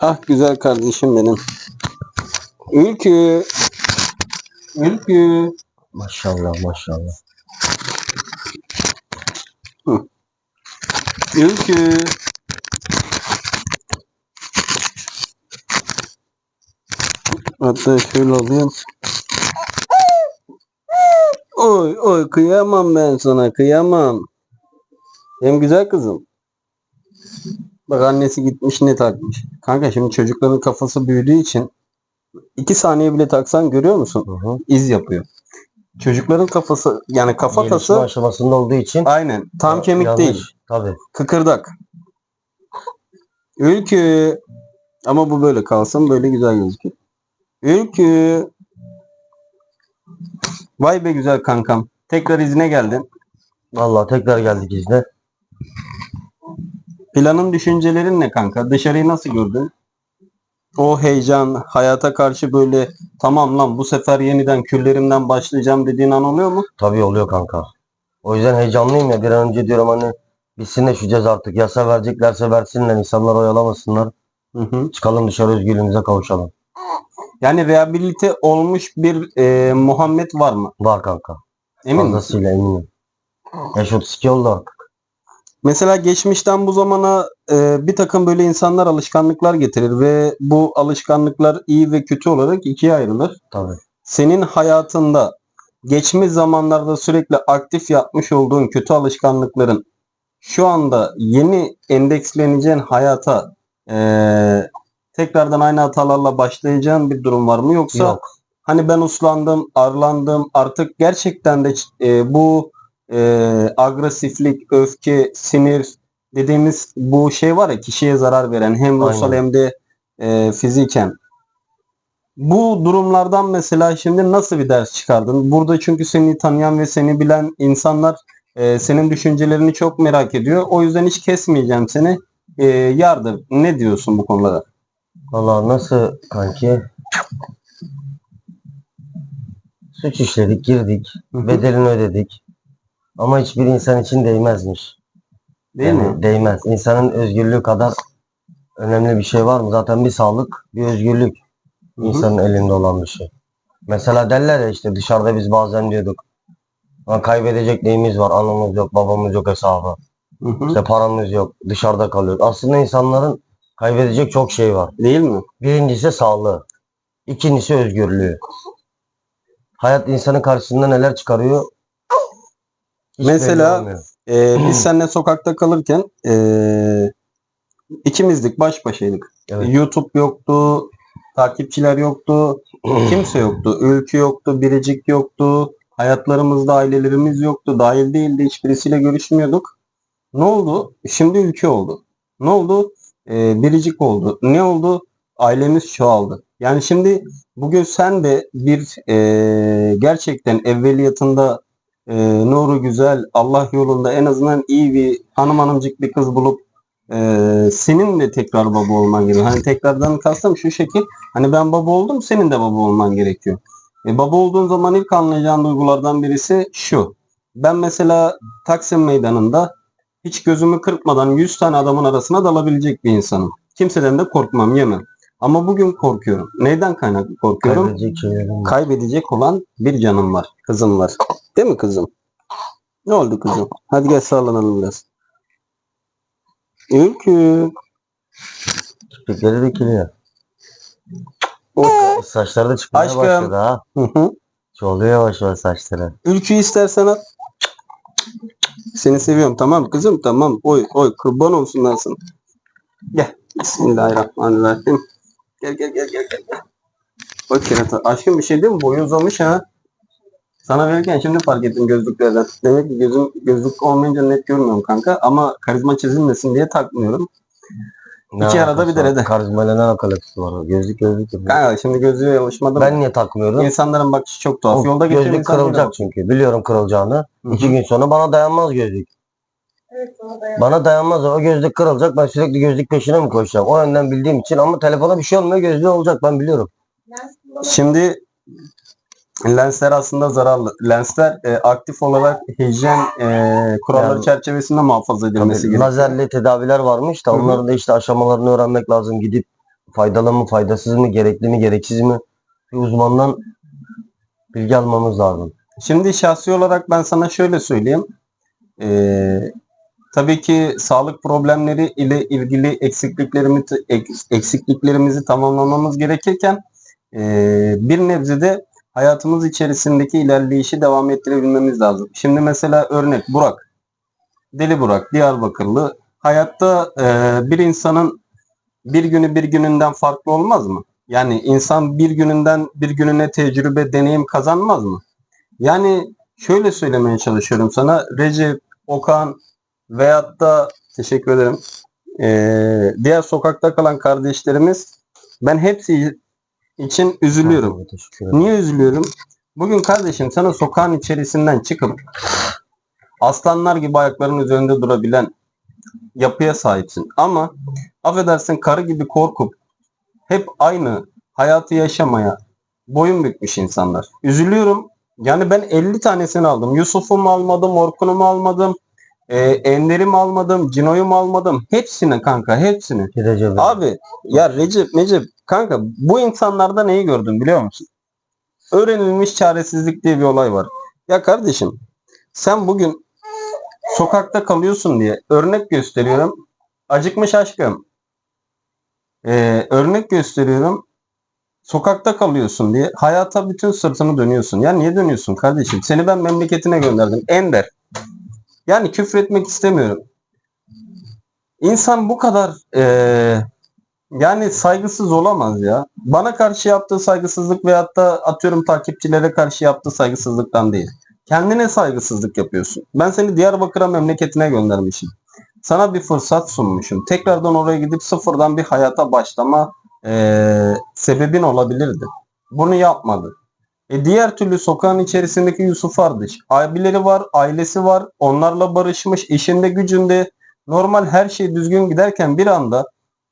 Ah güzel kardeşim benim. Ülkü. Ülkü. Maşallah maşallah. Ülkü. Hatta şöyle alayım. Oy oy kıyamam ben sana kıyamam. Hem güzel kızım. Bak annesi gitmiş ne takmış. Kanka şimdi çocukların kafası büyüdüğü için iki saniye bile taksan görüyor musun? Hı hı. İz yapıyor. Çocukların kafası yani Gelişme kafatası aşamasında olduğu için aynen tam Ya- kemik yanlış. değil. Tabii. Kıkırdak. Ülkü. Ama bu böyle kalsın böyle güzel gözüküyor. Ülkü. Vay be güzel kankam. Tekrar izine geldin. Vallahi tekrar geldik izne. Planın düşüncelerin ne kanka? Dışarıyı nasıl gördün? O heyecan, hayata karşı böyle tamam lan bu sefer yeniden küllerimden başlayacağım dediğin an oluyor mu? Tabii oluyor kanka. O yüzden heyecanlıyım ya. Bir an önce diyorum hani bitsin de şu ceza artık. Yasa vereceklerse versinler. insanlar oyalamasınlar. Hı hı. Çıkalım dışarı özgürlüğümüze kavuşalım. Yani rehabilite olmuş bir e, Muhammed var mı? Var kanka. Emin misin? Fazlasıyla eminim. Yaş 32 oldu artık. Mesela geçmişten bu zamana e, bir takım böyle insanlar alışkanlıklar getirir ve bu alışkanlıklar iyi ve kötü olarak ikiye ayrılır. Tabii. Senin hayatında geçmiş zamanlarda sürekli aktif yapmış olduğun kötü alışkanlıkların şu anda yeni endeksleneceğin hayata e, tekrardan aynı hatalarla başlayacağın bir durum var mı? Yoksa Yok. hani ben uslandım, arlandım artık gerçekten de e, bu e, agresiflik, öfke, sinir dediğimiz bu şey var ya kişiye zarar veren hem ruhsal hem de e, fiziken. Bu durumlardan mesela şimdi nasıl bir ders çıkardın? Burada çünkü seni tanıyan ve seni bilen insanlar e, senin düşüncelerini çok merak ediyor. O yüzden hiç kesmeyeceğim seni. E, yardır. Ne diyorsun bu konulara? Vallahi nasıl kanki? Suç işledik, girdik. Bedelini ödedik. Ama hiçbir insan için değmezmiş. Değil Yani mi? Değmez. İnsanın özgürlüğü kadar önemli bir şey var mı? Zaten bir sağlık, bir özgürlük Hı hı. insanın elinde olan bir şey. Mesela derler ya işte dışarıda biz bazen diyorduk. "Lan kaybedecek neyimiz var? Anamız yok, babamız yok hesabı. Hı hı. İşte paramız yok, dışarıda kalıyoruz. Aslında insanların kaybedecek çok şey var. Değil mi? Birincisi sağlığı. İkincisi özgürlüğü. Hayat insanın karşısında neler çıkarıyor? Hiç Mesela-. Ee, biz seninle sokakta kalırken ee, ikimizdik, baş başaydık. Evet. YouTube yoktu, takipçiler yoktu, kimse yoktu. Ülkü yoktu, biricik yoktu. Hayatlarımızda ailelerimiz yoktu. Dahil değildi. Hiçbirisiyle görüşmüyorduk. Ne oldu? Şimdi ülke oldu. Ne oldu? Ee, biricik oldu. Ne oldu? Ailemiz çoğaldı. Yani şimdi bugün sen de bir ee, gerçekten evveliyatında e, nuru güzel, Allah yolunda en azından iyi bir hanım hanımcık bir kız bulup e, senin de tekrar baba olman gerekiyor. Hani tekrardan kastım şu şekil. Hani ben baba oldum, senin de baba olman gerekiyor. E, baba olduğun zaman ilk anlayacağın duygulardan birisi şu. Ben mesela Taksim Meydanı'nda hiç gözümü kırpmadan 100 tane adamın arasına dalabilecek bir insanım. Kimseden de korkmam, yemem. Ama bugün korkuyorum. Neyden kaynaklı korkuyorum? Kaybedecek kaybedecek olan bir canım var. Kızım var. Değil mi kızım? Ne oldu kızım? Hadi gel sallanalım biraz. Ülkü. Kirpikleri dikiliyor. O- Saçları da çıkmaya Aşkım. başladı ha. Hı hı. Çoğalıyor yavaş yavaş saçları. Ülkü istersen at. Seni seviyorum tamam kızım tamam. Oy oy kurban olsun lan sana. Gel. Bismillahirrahmanirrahim. Gel gel gel gel gel. Bak kerata. Aşkım bir şey değil mi? Boyu uzamış ha. Sana verirken şimdi fark ettim gözlüklerden. Demek ki gözüm gözlük olmayınca net görmüyorum kanka. Ama karizma çizilmesin diye takmıyorum. Ne İki arada bir derede. Karizmayla ne alakası var? Gözlük gözlük. yapıyor. Kanka şimdi gözlüğe alışmadım. Ben niye takmıyorum? İnsanların bakışı çok tuhaf. O Yolda geçen gözlük kırılacak çünkü. Biliyorum kırılacağını. Hı hı. İki gün sonra bana dayanmaz gözlük. Bana dayanmaz. O gözlük kırılacak. Ben sürekli gözlük peşine mi koşacağım? O yönden bildiğim için ama telefona bir şey olmuyor. Gözlüğü olacak. Ben biliyorum. Şimdi lensler aslında zararlı. Lensler e, aktif olarak hijyen e, kuralları Yani- çerçevesinde muhafaza edilmesi Tabii, gerekiyor. lazerli tedaviler varmış da Hı hı. onların da işte aşamalarını öğrenmek lazım. Gidip faydalı mı, faydasız mı, gerekli mi, gereksiz mi? Bir uzmandan bilgi almamız lazım. Şimdi şahsi olarak ben sana şöyle söyleyeyim. Ee, tabii ki sağlık problemleri ile ilgili eksikliklerimizi eks- eksikliklerimizi tamamlamamız gerekirken ee, bir nebze de hayatımız içerisindeki ilerleyişi devam ettirebilmemiz lazım. Şimdi mesela örnek Burak. Deli Burak, Diyarbakırlı. Hayatta ee, bir insanın bir günü bir gününden farklı olmaz mı? Yani insan bir gününden bir gününe tecrübe, deneyim kazanmaz mı? Yani şöyle söylemeye çalışıyorum sana. Recep, Okan veyahut da teşekkür ederim. ee, diğer sokakta kalan kardeşlerimiz ben hepsi için üzülüyorum. Niye üzülüyorum? Bugün kardeşim sana sokağın içerisinden çıkıp aslanlar gibi ayaklarının üzerinde durabilen yapıya sahipsin. Ama affedersin karı gibi korkup hep aynı hayatı yaşamaya boyun bükmüş insanlar. Üzülüyorum. Yani ben 50 tanesini aldım. Yusuf'umu almadım, Orkun'umu almadım, e, Ender'imi almadım, Cino'yu almadım. Hepsini kanka, hepsini. Recep. Abi ya Recep Necep kanka bu insanlarda neyi gördün biliyor musun? Öğrenilmiş çaresizlik diye bir olay var. Ya kardeşim sen bugün sokakta kalıyorsun diye örnek gösteriyorum. Acıkmış aşkım. Ee, örnek gösteriyorum. Sokakta kalıyorsun diye hayata bütün sırtını dönüyorsun. Ya niye dönüyorsun kardeşim? Seni ben memleketine gönderdim. Ender. Yani küfretmek istemiyorum. İnsan bu kadar eee, yani saygısız olamaz ya. Bana karşı yaptığı saygısızlık veyahut da atıyorum takipçilere karşı yaptığı saygısızlıktan değil. Kendine saygısızlık yapıyorsun. Ben seni Diyarbakır'a memleketine göndermişim. Sana bir fırsat sunmuşum. Tekrardan oraya gidip sıfırdan bir hayata başlama eee, sebebin olabilirdi. Bunu yapmadı. E diğer türlü sokağın içerisindeki Yusuf Ardıç. Abileri var, ailesi var. Onlarla barışmış, işinde gücünde normal her şey düzgün giderken bir anda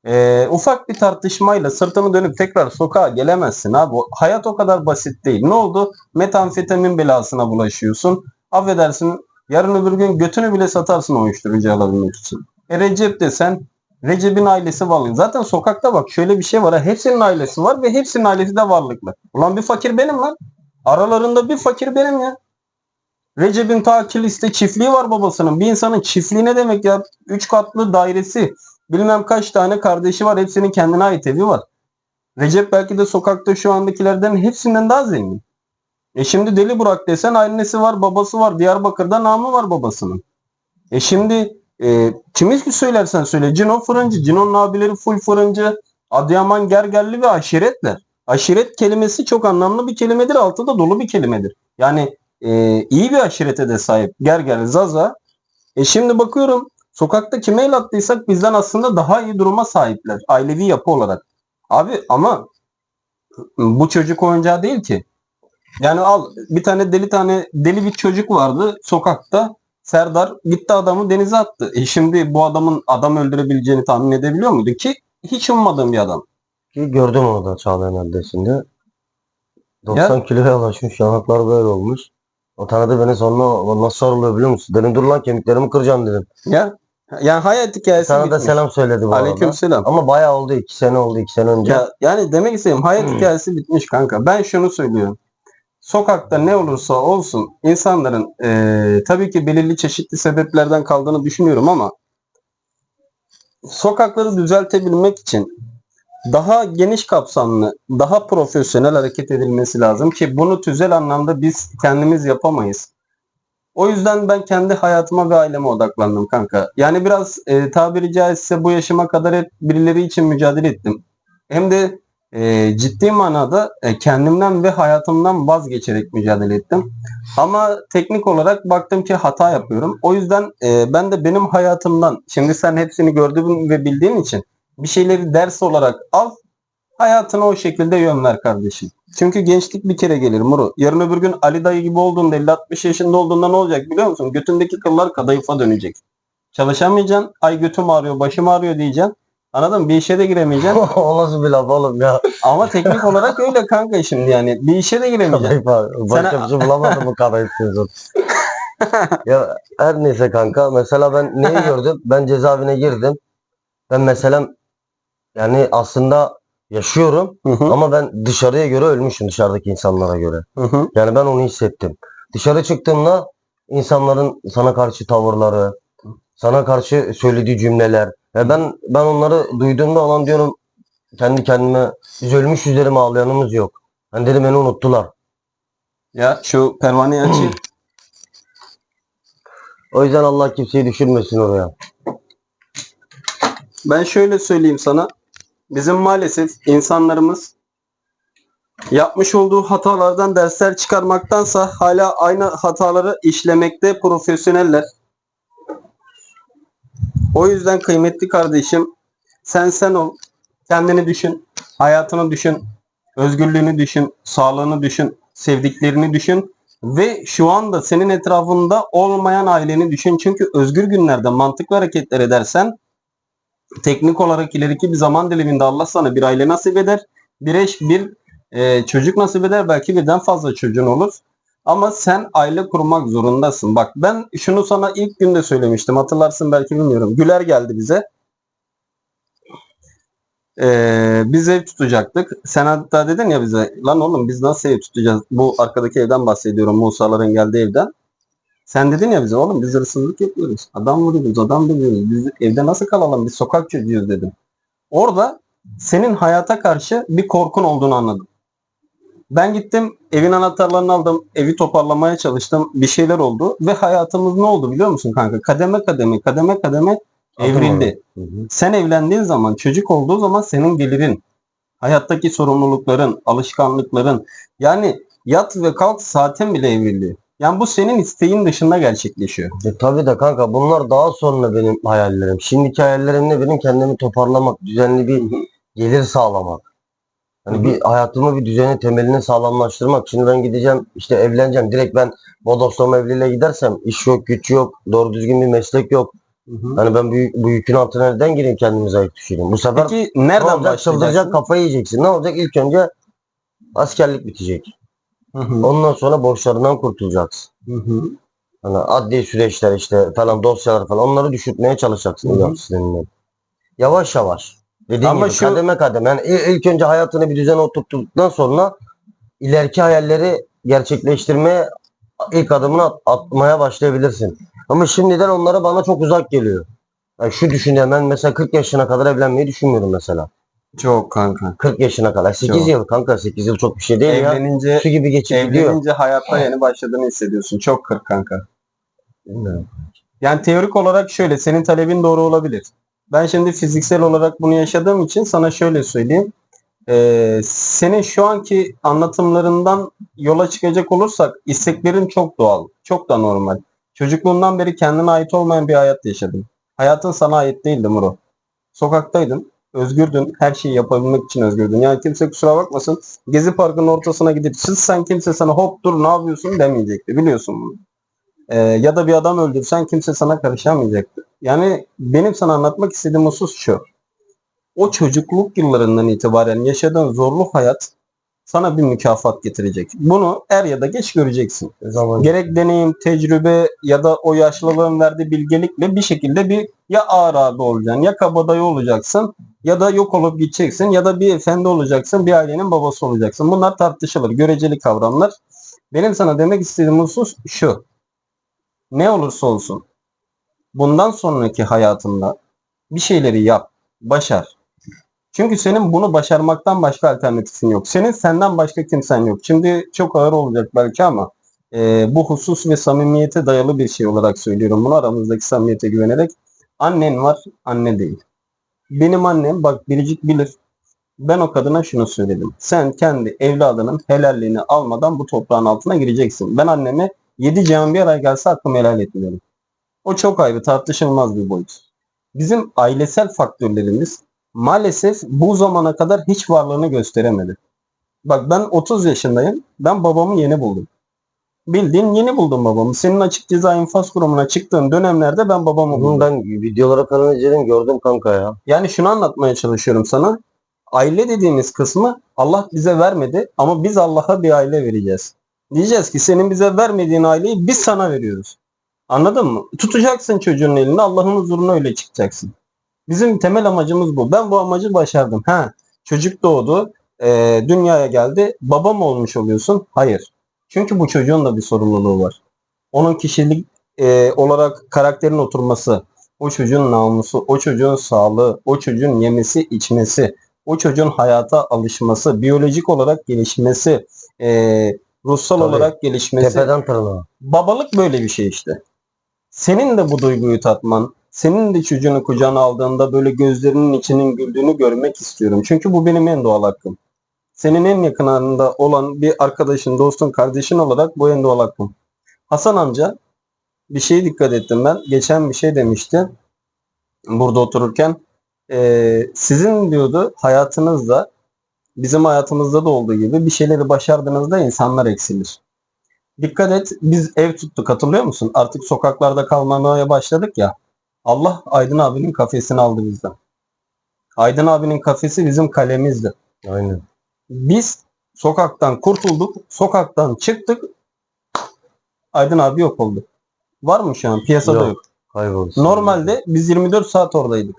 ee, ufak bir tartışmayla sırtını dönüp tekrar sokağa gelemezsin abi. Hayat o kadar basit değil. Ne oldu? Metamfetamin belasına bulaşıyorsun. Affedersin yarın öbür gün götünü bile satarsın o uyuşturucu alabilmek için. E Recep desen Recep'in ailesi varlıklı. Zaten sokakta bak şöyle bir şey var. Ha, hepsinin ailesi var ve hepsinin ailesi de varlıklı. Ulan bir fakir benim lan. Aralarında bir fakir benim ya. Recep'in ta Kilis'te çiftliği var babasının. Bir insanın çiftliği ne demek ya? Üç katlı dairesi. Bilmem kaç tane kardeşi var. Hepsinin kendine ait evi var. Recep belki de sokakta şu andakilerden hepsinden daha zengin. E şimdi Deli Burak desen annesi var, babası var. Diyarbakır'da namı var babasının. E şimdi e, kimi söylersen söyle. Cino fırıncı. Cino'nun abileri full fırıncı. Adıyaman gergerli ve aşiretler. Aşiret kelimesi çok anlamlı bir kelimedir. Altı da dolu bir kelimedir. Yani e, iyi bir aşirete de sahip. Gerger, Zaza. E şimdi bakıyorum sokakta kime el attıysak bizden aslında daha iyi duruma sahipler. Ailevi yapı olarak. Abi ama bu çocuk oyuncağı değil ki. Yani al bir tane deli tane deli bir çocuk vardı sokakta. Serdar gitti adamı denize attı. E şimdi bu adamın adam öldürebileceğini tahmin edebiliyor muydu ki hiç ummadığım bir adam. Ki gördüm onu da Çağlayan adresinde. 90 kiloya ulaşmış. Yanaklar böyle olmuş. O tanıdı beni sonra nasıl sarılıyor biliyor musun? Dedim dur lan kemiklerimi kıracağım dedim. Ya yani hayat hikayesi Sana da bitmiş. selam söyledi bu Aleyküm arada. selam. Ama bayağı oldu. 2 sene oldu. 2 sene önce. Ya, yani demek istediğim hayat Hmm. hikayesi bitmiş kanka. Ben şunu söylüyorum. Sokakta ne olursa olsun insanların eee, tabii ki belirli çeşitli sebeplerden kaldığını düşünüyorum ama sokakları düzeltebilmek için daha geniş kapsamlı, daha profesyonel hareket edilmesi lazım ki bunu tüzel anlamda biz kendimiz yapamayız. O yüzden ben kendi hayatıma ve aileme odaklandım kanka. Yani biraz e, tabiri caizse bu yaşıma kadar hep birileri için mücadele ettim. Hem de e, ciddi manada e, kendimden ve hayatımdan vazgeçerek mücadele ettim. Ama teknik olarak baktım ki hata yapıyorum. O yüzden e, ben de benim hayatımdan, şimdi sen hepsini gördüğün ve bildiğin için bir şeyleri ders olarak al, hayatına o şekilde yön ver kardeşim. Çünkü gençlik bir kere gelir Muru. Yarın öbür gün Ali dayı gibi olduğunda 50-60 yaşında olduğunda ne olacak biliyor musun? Götündeki kıllar kadayıfa dönecek. Çalışamayacaksın. Ay götüm ağrıyor, başım ağrıyor diyeceksin. Anladın mı? Bir işe de giremeyeceksin. o nasıl bir laf oğlum ya? Ama teknik olarak öyle kanka şimdi yani. Bir işe de giremeyeceksin. Kadayıf abi. Başka bir şey bulamadım mı kadayıf ya her neyse kanka. Mesela ben neyi gördüm? Ben cezaevine girdim. Ben mesela yani aslında yaşıyorum Hı hı. ama ben dışarıya göre ölmüşüm dışarıdaki insanlara göre. Hı hı. Yani ben onu hissettim. Dışarı çıktığımda insanların sana karşı tavırları, sana karşı söylediği cümleler. Ve ben ben onları duyduğumda olan diyorum kendi kendime biz ölmüş ağlayanımız yok. Hani dedim beni unuttular. Ya şu pervaneyi açayım. O yüzden Allah kimseyi düşürmesin oraya. Ben şöyle söyleyeyim sana. Bizim maalesef insanlarımız yapmış olduğu hatalardan dersler çıkarmaktansa hala aynı hataları işlemekte profesyoneller. O yüzden kıymetli kardeşim sen sen ol. Kendini düşün. Hayatını düşün. Özgürlüğünü düşün. Sağlığını düşün. Sevdiklerini düşün. Ve şu anda senin etrafında olmayan aileni düşün. Çünkü özgür günlerde mantıklı hareketler edersen teknik olarak ileriki bir zaman diliminde Allah sana bir aile nasip eder. Bir eş, bir e, çocuk nasip eder. Belki birden fazla çocuğun olur. Ama sen aile kurmak zorundasın. Bak ben şunu sana ilk günde söylemiştim. Hatırlarsın belki bilmiyorum. Güler geldi bize. Ee, biz ev tutacaktık. Sen hatta dedin ya bize lan oğlum biz nasıl ev tutacağız? Bu arkadaki evden bahsediyorum. Musa'ların geldiği evden. Sen dedin ya bize oğlum biz hırsızlık yapıyoruz. Adam vuruyoruz, adam dövüyoruz. Biz evde nasıl kalalım? Biz sokak çocuğuyuz dedim. Orada senin hayata karşı bir korkun olduğunu anladım. Ben gittim evin anahtarlarını aldım. Evi toparlamaya çalıştım. Bir şeyler oldu. Ve hayatımız ne oldu biliyor musun kanka? Kademe kademe kademe kademe evrildi. Hı hı. Sen evlendiğin zaman, çocuk olduğu zaman senin gelirin, hayattaki sorumlulukların, alışkanlıkların, yani yat ve kalk saatin bile evrildi. Yani bu senin isteğin dışında gerçekleşiyor. E tabii de kanka bunlar daha sonra benim hayallerim. Şimdiki hayallerim ne benim kendimi toparlamak, düzenli bir gelir sağlamak. Hani bir hayatımı bir düzeni temelini sağlamlaştırmak. Şimdi ben gideceğim işte evleneceğim. Direkt ben bodoslama evliliğe gidersem iş yok, güç yok, doğru düzgün bir meslek yok. Hani ben bu, bu yükün altına neden gireyim kendimi zayıf düşüreyim? Bu sefer Peki ne nereden olacak? Çıldıracak, kafayı yiyeceksin. Ne olacak? İlk önce askerlik bitecek. Hı hı, Ondan sonra borçlarından kurtulacaksın. hı hı. Hani adli süreçler işte falan dosyalar falan onları düşürtmeye çalışacaksın Hı hı. İYAP sisteminden. Yavaş yavaş. Dediğim Ama gibi şu- kademe kademe. Yani il- ilk önce hayatını bir düzene oturttuktan sonra ileriki hayalleri gerçekleştirmeye ilk adımını at- atmaya başlayabilirsin. Ama şimdiden onlara bana çok uzak geliyor. Yani şu düşünüyorum ben mesela 40 yaşına kadar evlenmeyi düşünmüyorum mesela. Çok kanka. 40 yaşına kadar. 8 Çok. yıl kanka 8 yıl çok bir şey değil ya. Evlenince Su gibi geçip gidiyor. evlenince hayatta yeni başladığını hissediyorsun. Çok kırk kanka. Bilmiyorum. Yani teorik olarak şöyle, senin talebin doğru olabilir. Ben şimdi fiziksel olarak bunu yaşadığım için sana şöyle söyleyeyim. Ee, senin şu anki anlatımlarından yola çıkacak olursak isteklerin çok doğal, çok da normal. Çocukluğundan beri kendine ait olmayan bir hayat yaşadın. Hayatın sana ait değildi Muro. Sokaktaydın, özgürdün, her şeyi yapabilmek için özgürdün. Yani kimse kusura bakmasın, Gezi Parkı'nın ortasına gidip siz sen kimse sana hop dur ne yapıyorsun demeyecekti. Biliyorsun bunu. Ee, ya da bir adam öldürsen kimse sana karışamayacaktı. Yani benim sana anlatmak istediğim husus şu. O çocukluk yıllarından itibaren yaşadığın zorlu hayat sana bir mükafat getirecek. Bunu er ya da geç göreceksin. Zaman Gerek deneyim, tecrübe ya da o yaşlılığın verdiği bilgelikle bir şekilde bir ya ağır abi olacaksın ya kabadayı olacaksın ya da yok olup gideceksin ya da bir efendi olacaksın bir ailenin babası olacaksın. Bunlar tartışılır. Göreceli kavramlar. Benim sana demek istediğim husus şu. Ne olursa olsun bundan sonraki hayatında bir şeyleri yap, başar. Çünkü senin bunu başarmaktan başka alternatifin yok. Senin senden başka kimsen yok. Şimdi çok ağır olacak belki ama e, bu husus ve samimiyete dayalı bir şey olarak söylüyorum. Bunu aramızdaki samimiyete güvenerek. Annen var, anne değil. Benim annem bak biricik bilir. Ben o kadına şunu söyledim. Sen kendi evladının helalliğini almadan bu toprağın altına gireceksin. Ben anneme yedi cihan bir araya gelse hakkımı helal etmiyorum. O çok ayrı tartışılmaz bir boyut. Bizim ailesel faktörlerimiz maalesef bu zamana kadar hiç varlığını gösteremedi. Bak ben 30 yaşındayım. Ben babamı yeni buldum. Bildiğin yeni buldum babamı. Senin açık ceza infaz kurumuna çıktığın dönemlerde ben babamı buldum. Ben videolara falan izledim gördüm kanka ya. Yani şunu anlatmaya çalışıyorum sana. Aile dediğimiz kısmı Allah bize vermedi ama biz Allah'a bir aile vereceğiz. Diyeceğiz ki senin bize vermediğin aileyi biz sana veriyoruz. Anladın mı? Tutacaksın çocuğun elini Allah'ın huzuruna öyle çıkacaksın. Bizim temel amacımız bu. Ben bu amacı başardım. Ha, Çocuk doğdu. e, dünyaya geldi. Baba mı olmuş oluyorsun? Hayır. Çünkü bu çocuğun da bir sorumluluğu var. Onun kişilik e, olarak karakterin oturması, o çocuğun namusu, o çocuğun sağlığı, o çocuğun yemesi, içmesi, o çocuğun hayata alışması, biyolojik olarak gelişmesi, e, ruhsal Tabii. olarak gelişmesi. Tepeden tırnağa. Babalık böyle bir şey işte. Senin de bu duyguyu tatman, senin de çocuğunu kucağına aldığında böyle gözlerinin içinin güldüğünü görmek istiyorum. Çünkü bu benim en doğal hakkım. Senin en yakınında olan bir arkadaşın, dostun, kardeşin olarak bu en doğal hakkım. Hasan amca bir şeye dikkat ettim ben. Geçen bir şey demişti. Burada otururken. Ee, sizin diyordu hayatınızda bizim hayatımızda da olduğu gibi bir şeyleri başardığınızda insanlar eksilir. Dikkat et biz ev tuttuk hatırlıyor musun? Artık sokaklarda kalmamaya başladık ya. Allah Aydın abinin kafesini aldı bizden. Aydın abinin kafesi bizim kalemizdi. Aynen. Biz sokaktan kurtulduk, sokaktan çıktık. Aydın abi yok oldu. Var mı şu an? Piyasada Yok. yok. Kayboldu. Normalde biz 24 saat oradaydık.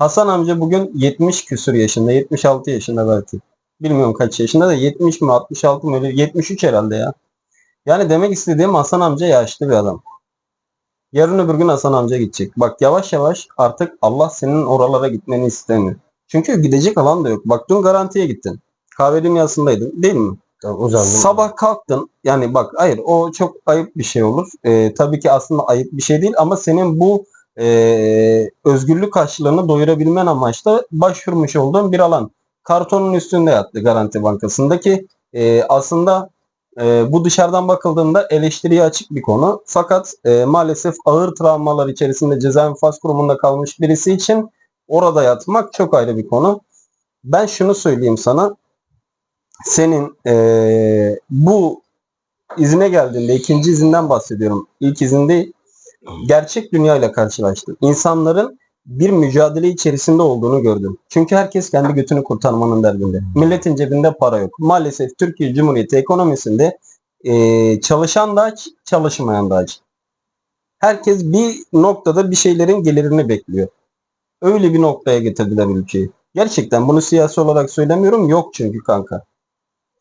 Hasan amca bugün 70 küsur yaşında, 76 yaşında belki. Bilmiyorum kaç yaşında da 70 mi 66 mı öyle 73 herhalde ya. Yani demek istediğim Hasan amca yaşlı bir adam. Yarın öbür gün Hasan amca gidecek. Bak yavaş yavaş artık Allah senin oralara gitmeni istemiyor. Çünkü gidecek alan da yok. Bak dün garantiye gittin. Kahve dünyasındaydın değil mi? Uzandım. Sabah kalktın. Yani bak hayır o çok ayıp bir şey olur. Ee, tabii ki aslında ayıp bir şey değil ama senin bu e, özgürlük karşılığını doyurabilmen amaçlı başvurmuş olduğun bir alan. Kartonun üstünde yattı Garanti Bankası'ndaki. E, aslında e, bu dışarıdan bakıldığında eleştiriye açık bir konu. Fakat e, maalesef ağır travmalar içerisinde ceza infaz kurumunda kalmış birisi için orada yatmak çok ayrı bir konu. Ben şunu söyleyeyim sana senin eee, bu izine geldiğinde ikinci izinden bahsediyorum. İlk izin değil. Gerçek dünyayla karşılaştın. İnsanların bir mücadele içerisinde olduğunu gördüm. Çünkü herkes kendi götünü kurtarmanın derdinde. Milletin cebinde para yok. Maalesef Türkiye Cumhuriyeti ekonomisinde eee, çalışan da aç, çalışmayan da aç. Herkes bir noktada bir şeylerin gelirini bekliyor. Öyle bir noktaya getirdiler ülkeyi. Gerçekten bunu siyasi olarak söylemiyorum. Yok çünkü kanka.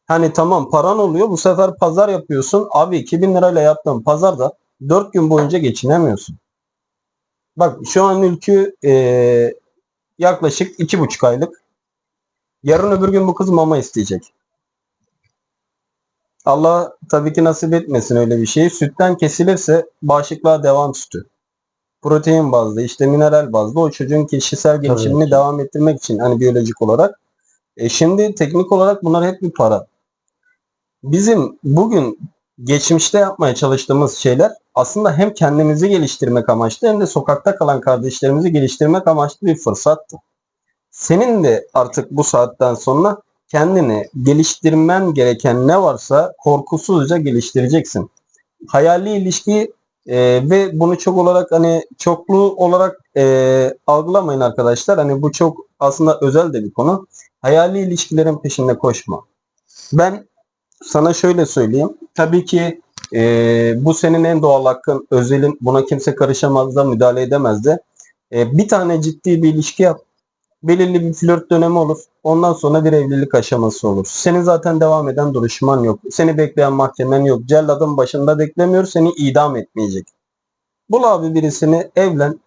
Hani tamam paran oluyor bu sefer pazar yapıyorsun. Abi 2000 lirayla yaptığın pazarda 4 gün boyunca geçinemiyorsun. Bak şu an ülkü eee, yaklaşık 2,5 aylık. Yarın öbür gün bu kız mama isteyecek. Allah tabii ki nasip etmesin öyle bir şeyi. Sütten kesilirse bağışıklığa devam sütü. Protein bazlı, işte mineral bazlı o çocuğun kişisel gelişimini ki. devam ettirmek için hani biyolojik olarak. E şimdi teknik olarak bunlar hep bir para. Bizim bugün geçmişte yapmaya çalıştığımız şeyler aslında hem kendimizi geliştirmek amaçlı hem de sokakta kalan kardeşlerimizi geliştirmek amaçlı bir fırsattı. Senin de artık bu saatten sonra kendini geliştirmen gereken ne varsa korkusuzca geliştireceksin. Hayali ilişki e, ve bunu çok olarak hani çoklu olarak e, algılamayın arkadaşlar. Hani bu çok aslında özel de bir konu. Hayali ilişkilerin peşinde koşma. Ben sana şöyle söyleyeyim. Tabii ki e, bu senin en doğal hakkın. Özelin buna kimse karışamaz da müdahale edemez de. E, bir tane ciddi bir ilişki yap. Belirli bir flört dönemi olur. Ondan sonra bir evlilik aşaması olur. Senin zaten devam eden duruşman yok. Seni bekleyen mahkemen yok. Celladın başında beklemiyor. Seni idam etmeyecek. Bul abi birisini evlen.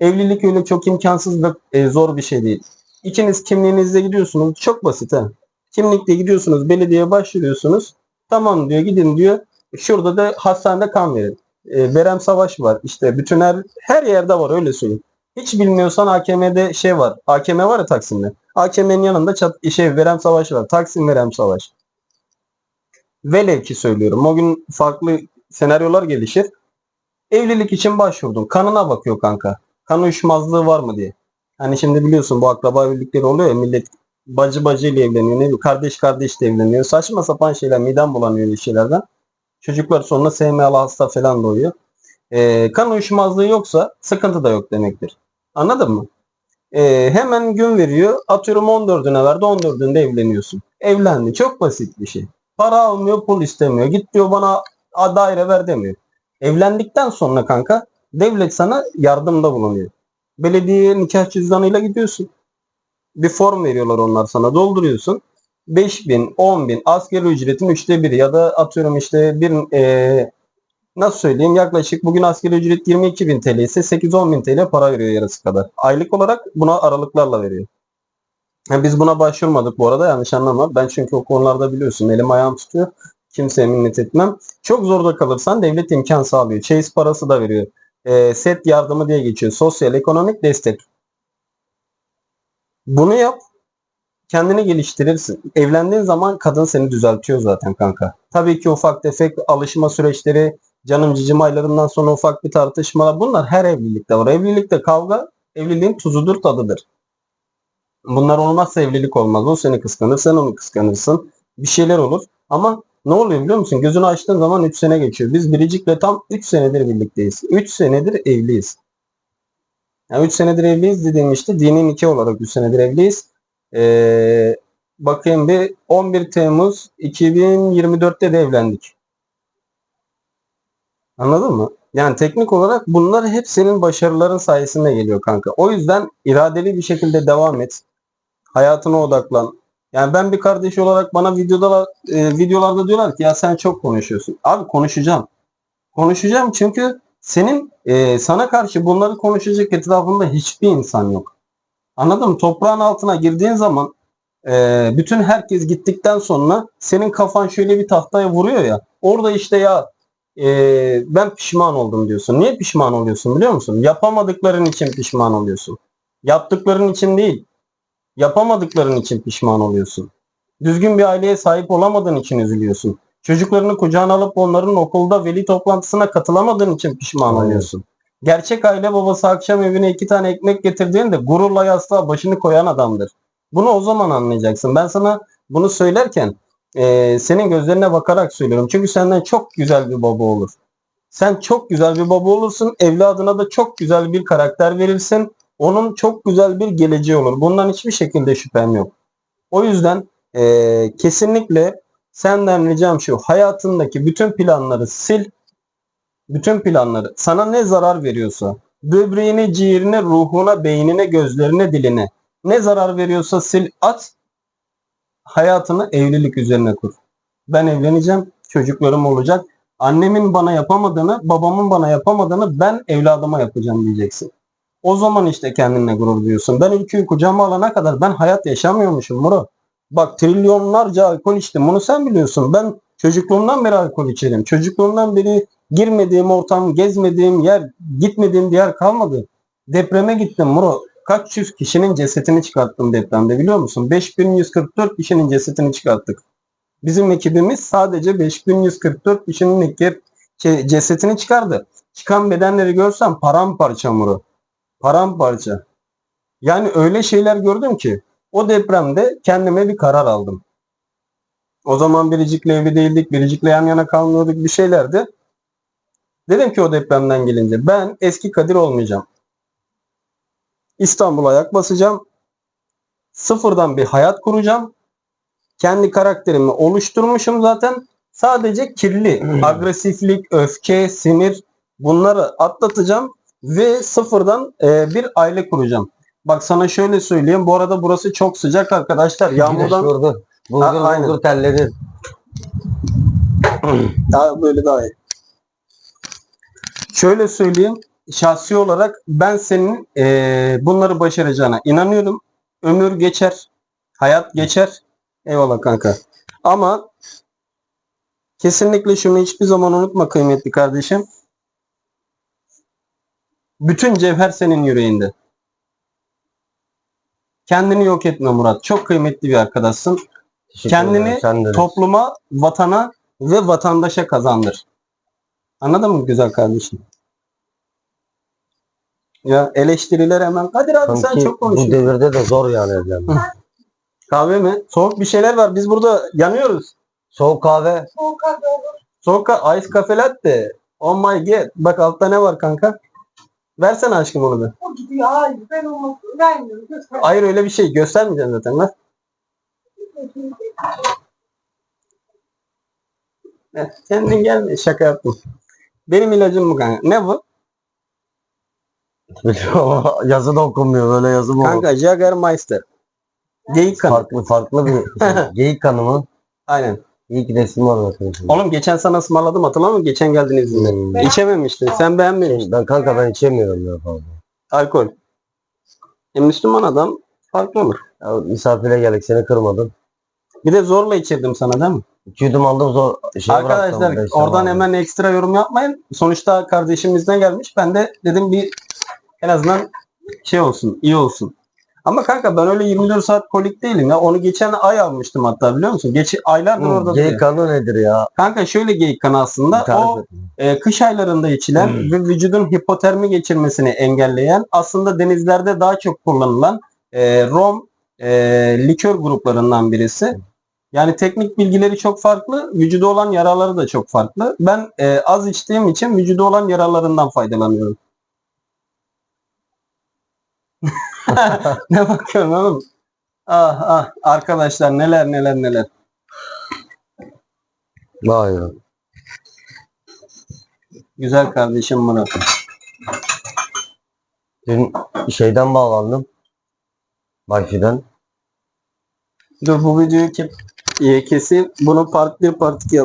Evlilik öyle çok imkansız ve e, zor bir şey değil. İkiniz kimliğinizle gidiyorsunuz. Çok basit ha. Kimlikle gidiyorsunuz, belediyeye başvuruyorsunuz. Tamam diyor, gidin diyor. Şurada da hastanede kan verin. E, Berem Savaş var. İşte bütün her her yerde var öyle söyleyeyim. Hiç bilmiyorsan AKM'de şey var. AKM var ya Taksim'de. AKM'nin yanında çat, şey Verem Savaş var. Taksim Verem Savaş. Velev ki söylüyorum. O gün farklı senaryolar gelişir. Evlilik için başvurdum. Kanına bakıyor kanka. Kan uyuşmazlığı var mı diye. Hani şimdi biliyorsun bu akraba evlilikleri oluyor ya millet bacı bacıyla evleniyor. Ne bileyim, kardeş kardeşle evleniyor. Saçma sapan şeyler. Midem bulanıyor öyle şeylerden. Çocuklar sonra SMA'lı hasta falan doğuyor. Ee, kan uyuşmazlığı yoksa sıkıntı da yok demektir. Anladın mı? Ee, hemen gün veriyor. Atıyorum 14'üne verdi. 14'ünde evleniyorsun. Evlendi. Çok basit bir şey. Para almıyor, pul istemiyor. Git diyor bana daire ver demiyor. Evlendikten sonra kanka devlet sana yardımda bulunuyor. Belediyeye nikah cüzdanıyla gidiyorsun. Bir form veriyorlar onlar sana. Dolduruyorsun. 5000, 10.000 asgari ücretin üçte biri ya da atıyorum işte bir e, nasıl söyleyeyim yaklaşık bugün asgari ücret 22.000 TL ise 8-10.000 TL para veriyor yarısı kadar. Aylık olarak buna aralıklarla veriyor. Ha, biz buna başvurmadık bu arada yanlış anlama. Ben çünkü o konularda biliyorsun elim ayağım tutuyor. Kimseye minnet etmem. Çok zorda kalırsan devlet imkan sağlıyor. Chase parası da veriyor. E, set yardımı diye geçiyor. Sosyal ekonomik destek. Bunu yap. Kendini geliştirirsin. Evlendiğin zaman kadın seni düzeltiyor zaten kanka. Tabii ki ufak tefek alışma süreçleri, canım cicim aylarından sonra ufak bir tartışmalar bunlar her evlilikte var. Evlilikte kavga evliliğin tuzudur tadıdır. Bunlar olmazsa evlilik olmaz. O seni kıskanır, sen onu kıskanırsın. Bir şeyler olur. Ama ne oluyor biliyor musun? Gözünü açtığın zaman 3 sene geçiyor. Biz Biricik'le tam 3 senedir birlikteyiz. 3 senedir evliyiz. Yani 3 senedir evliyiz dediğim işte dini nikah olarak 3 senedir evliyiz. Ee, bakayım bir 11 Temmuz 2024'te de evlendik. Anladın mı? Yani teknik olarak bunlar hep senin başarıların sayesinde geliyor kanka. O yüzden iradeli bir şekilde devam et. Hayatına odaklan. Yani ben bir kardeş olarak bana videoda e, videolarda diyorlar ki ya sen çok konuşuyorsun. Abi konuşacağım. Konuşacağım çünkü senin e, sana karşı bunları konuşacak etrafında hiçbir insan yok. Anladın mı? Toprağın altına girdiğin zaman e, bütün herkes gittikten sonra senin kafan şöyle bir tahtaya vuruyor ya. Orada işte ya e, ben pişman oldum diyorsun. Niye pişman oluyorsun biliyor musun? Yapamadıkların için pişman oluyorsun. Yaptıkların için değil. Yapamadıkların için pişman oluyorsun. Düzgün bir aileye sahip olamadığın için üzülüyorsun. Çocuklarını kucağına alıp onların okulda veli toplantısına katılamadığın için pişman oluyorsun. Gerçek aile babası akşam evine iki tane ekmek getirdiğinde gururla yastığa başını koyan adamdır. Bunu o zaman anlayacaksın. Ben sana bunu söylerken eee, senin gözlerine bakarak söylüyorum. Çünkü senden çok güzel bir baba olur. Sen çok güzel bir baba olursun. Evladına da çok güzel bir karakter verirsin. Onun çok güzel bir geleceği olur. Bundan hiçbir şekilde şüphem yok. O yüzden eee, kesinlikle senden ricam şu. Hayatındaki bütün planları sil. Bütün planları. Sana ne zarar veriyorsa. Böbreğine, ciğerine, ruhuna, beynine, gözlerine, diline. Ne zarar veriyorsa sil at. Hayatını evlilik üzerine kur. Ben evleneceğim. Çocuklarım olacak. Annemin bana yapamadığını, babamın bana yapamadığını ben evladıma yapacağım diyeceksin. O zaman işte kendinle gurur duyuyorsun. Ben ülkeyi kucağıma alana kadar ben hayat yaşamıyormuşum Muro. Bak trilyonlarca alkol içtim. Bunu sen biliyorsun. Ben çocukluğumdan beri alkol içerim. Çocukluğumdan beri girmediğim ortam, gezmediğim yer, gitmediğim yer kalmadı. Depreme gittim Muro. Kaç yüz kişinin cesetini çıkarttım depremde biliyor musun? 5144 kişinin cesetini çıkarttık. Bizim ekibimiz sadece 5144 kişinin eke- şey, cesetini çıkardı. Çıkan bedenleri görsem paramparça Muro. Paramparça. Yani öyle şeyler gördüm ki o depremde kendime bir karar aldım. O zaman Biricik'le evli değildik. Biricik'le yan yana kalmıyorduk bir şeylerdi. Dedim ki o depremden gelince ben eski Kadir olmayacağım. İstanbul'a ayak basacağım. Sıfırdan bir hayat kuracağım. Kendi karakterimi oluşturmuşum zaten. Sadece kirli, agresiflik, öfke, sinir bunları atlatacağım ve sıfırdan e, bir aile kuracağım. Bak sana şöyle söyleyeyim. Bu arada burası çok sıcak arkadaşlar. Yağmurdan vurdu. Bulgur bulgur terledi. Daha böyle daha iyi. Şöyle söyleyeyim. Şahsi olarak ben senin eee, bunları başaracağına inanıyorum. Ömür geçer. Hayat geçer. Eyvallah kanka. Ama kesinlikle şunu hiçbir zaman unutma kıymetli kardeşim. Bütün cevher senin yüreğinde. Kendini yok etme Murat. Çok kıymetli bir arkadaşsın. Teşekkür Kendini ederim, sen de. topluma, vatana ve vatandaşa kazandır. Anladın mı güzel kardeşim? Ya eleştiriler hemen. Kadir abi sen Sanki çok bu konuşuyorsun. devirde de zor yani evlenmek. Kahve mi? Soğuk bir şeyler var. Biz burada yanıyoruz. Soğuk kahve. Soğuk kahve olur. Soğuk ka- ice cafe latte. Oh my god. Bak altta ne var kanka? Versene aşkım onu bir. O gidiyor. Hayır ben olmasın. Vermiyorum. Lütfen. Hayır öyle bir şey göstermeyeceğim zaten. Ver. Heh, Kendin gelme. Şaka yaptım. Benim ilacım bu kanka. Ne bu? yazı da okunmuyor böyle yazı mı olur? Kanka Jagermeister. Geyik kanı. Farklı farklı bir şey. geyik kanı mı? Aynen. İlk resmi var bakın. şimdi. Oğlum geçen sana ısmarladım hatırlamıyor musun? Geçen geldin İzmir'de. Hmm. İçememiştin. Sen beğenmemiştin. Ben kanka ben içemiyorum ya fazla. Alkol. E, Müslüman adam farklı olur. Ya, misafire geldik seni kırmadım. Bir de zorla içirdim sana değil mi? İki yudum aldım zor şey Arkadaşlar bıraktım, oradan aldım. hemen ekstra yorum yapmayın. Sonuçta kardeşimizden gelmiş. Ben de dedim bir en azından şey olsun, iyi olsun. Ama kanka ben öyle 24 saat kolik değilim ya. Onu geçen ay almıştım hatta biliyor musun? Geç aylardır Hı, orada Geyik kanı nedir ya? Kanka şöyle geyik kanı aslında. Tarif O e, kış aylarında içilen Hmm. ve vücudun hipotermi geçirmesini engelleyen aslında denizlerde daha çok kullanılan e, rom e, likör gruplarından birisi. Yani teknik bilgileri çok farklı, vücuda olan yaraları da çok farklı. Ben e, az içtiğim için vücuda olan yaralarından faydalanıyorum. ne bakıyorsun oğlum? Ah ah arkadaşlar neler neler neler. Vay ya. Güzel kardeşim bunu. Dün şeyden bağlandım. Wi-Fi'den. Dur bu videoyu ke- keseyim. Bunu part 1 part 2 yap.